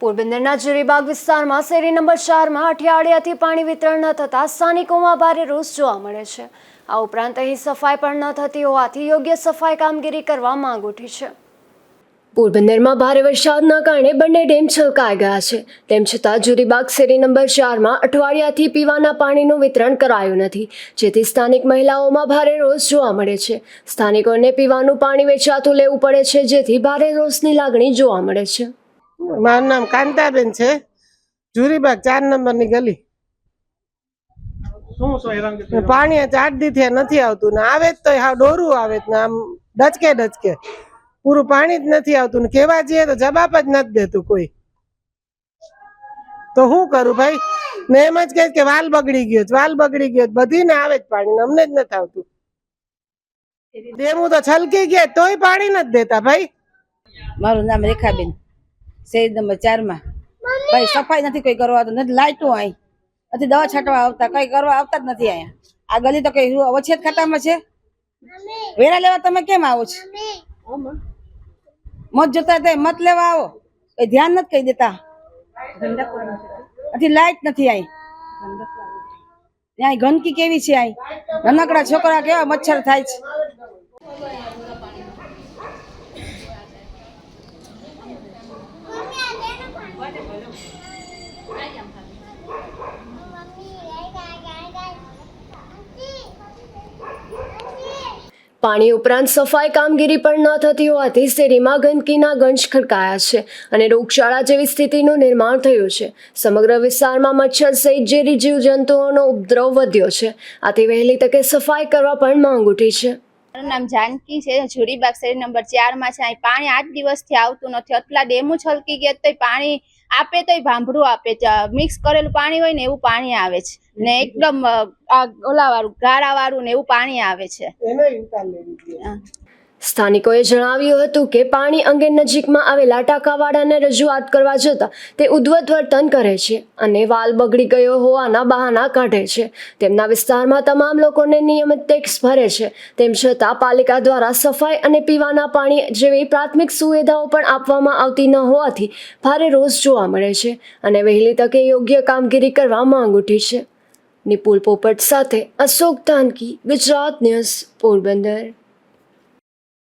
પોરબંદરના જુરીબાગ વિસ્તારમાં શેરી નંબર ચારમાં અઠિયાળિયાથી પાણી વિતરણ ન થતાં સ્થાનિકોમાં ભારે રોષ જોવા મળે છે. આ ઉપરાંત અહીં સફાઈ પણ ન થતી હોવાથી યોગ્ય સફાઈ કામગીરી કરવા માંગ ઉઠી છે. પોરબંદરમાં ભારે વરસાદના કારણે બંને ડેમ છલકાઈ ગયા છે. તેમ છતાં જુરીબાગ શેરી નંબર ચારમાં અઠવાડિયાથી પીવાના પાણીનું વિતરણ કરાયું નથી, જેથી સ્થાનિક મહિલાઓમાં ભારે રોષ જોવા મળે છે. સ્થાનિકોને પીવાનું પાણી વેચાતું લેવું પડે છે, જેથી ભારે રોષની લાગણી જોવા મળે છે. મારું નામ કાંતાબેન છે. જુરીબાગ ચાર નંબરની ગલી. ને પાણી આ ચાર દી નથી આવતું ને આવે જ તો હા ડોરું આવે જ ને આમ ડચકે ડચકે. પૂરું પાણી જ નથી આવતું ને કેવા જઈએ તો જવાબ જ નથી દેતું કોઈ. તો શું કરું ભાઈ? ને એમ જ કે વાલ બગડી ગયો વાલ બગડી ગયો બધી બધીને આવે જ પાણી અમને જ નથી આવતું. દેવું તો છલકી ગયા તોય પાણી નથી દેતા ભાઈ. મારું નામ રેખાબેન. શેરી નંબર ચારમાં. ભાઈ, સફાઈ નથી કોઈ કરવા આવતું. નથી લાઈટો અહીં દવા છાંટવા આવતા. કઈ કરવા આવતા જ નથી અહીંયા. આ ગલી તો કઈ વછેત ખાતામાં છે? વેરા લેવા તમે કેમ આવો છો? મત જોતા તે મત લેવા આવો. એ ધ્યાન નથી કહી દેતા. નથી, લાઈટ નથી અહીં ત્યાં ગંદકી કેવી છે અહીં નાનકડા છોકરા કેવા મચ્છર થાય છે? પાણી ઉપરાંત સફાઈ કામગીરી પણ ન થતી હોવાથી શેરીમાં ગંદકીના ગંજ ખડકાયા છે અને રોગચાળા જેવી સ્થિતિનું નિર્માણ થયું છે. સમગ્ર વિસ્તારમાં મચ્છર સહિત ઝેરી જીવજંતુઓનો ઉપદ્રવ વધ્યો છે. આથી વહેલી તકે સફાઈ કરવા પણ માંગ ઉઠી છે. નામ જાનકી છે જુરીબાગ શેરી નંબર ચારમાં છે. અહીં પાણી આઠ દિવસથી આવતું નથી. આટલા ડેમો છલકી ગયા તો પાણી આપે તોય ભાંભરું આપે. મિક્સ કરેલું પાણી હોય ને એવું પાણી આવે છે. ને એકદમ આ ઓલા વાળું ગાળા વાળું ને એવું પાણી આવે છે. સ્થાનિકોએ જણાવ્યું હતું કે પાણી અંગે નજીકમાં આવેલા ટાંકાવાળાને રજૂઆત કરવા જતાં તે ઉદ્ધત વર્તન કરે છે અને વાલ બગડી ગયો હોવાના બહાના કાઢે છે. તેમના વિસ્તારમાં તમામ લોકોને નિયમિત ટેક્સ ભરે છે. તેમ છતાં પાલિકા દ્વારા સફાઈ અને પીવાના પાણી જેવી પ્રાથમિક સુવિધાઓ પણ આપવામાં આવતી ન હોવાથી ભારે રોષ જોવા મળે છે અને વહેલી તકે યોગ્ય કામગીરી કરવા માંગ ઉઠી છે. નિપુલ પોપટ સાથે અશોક તાનકી ગુજરાત ન્યૂઝ પોરબંદર.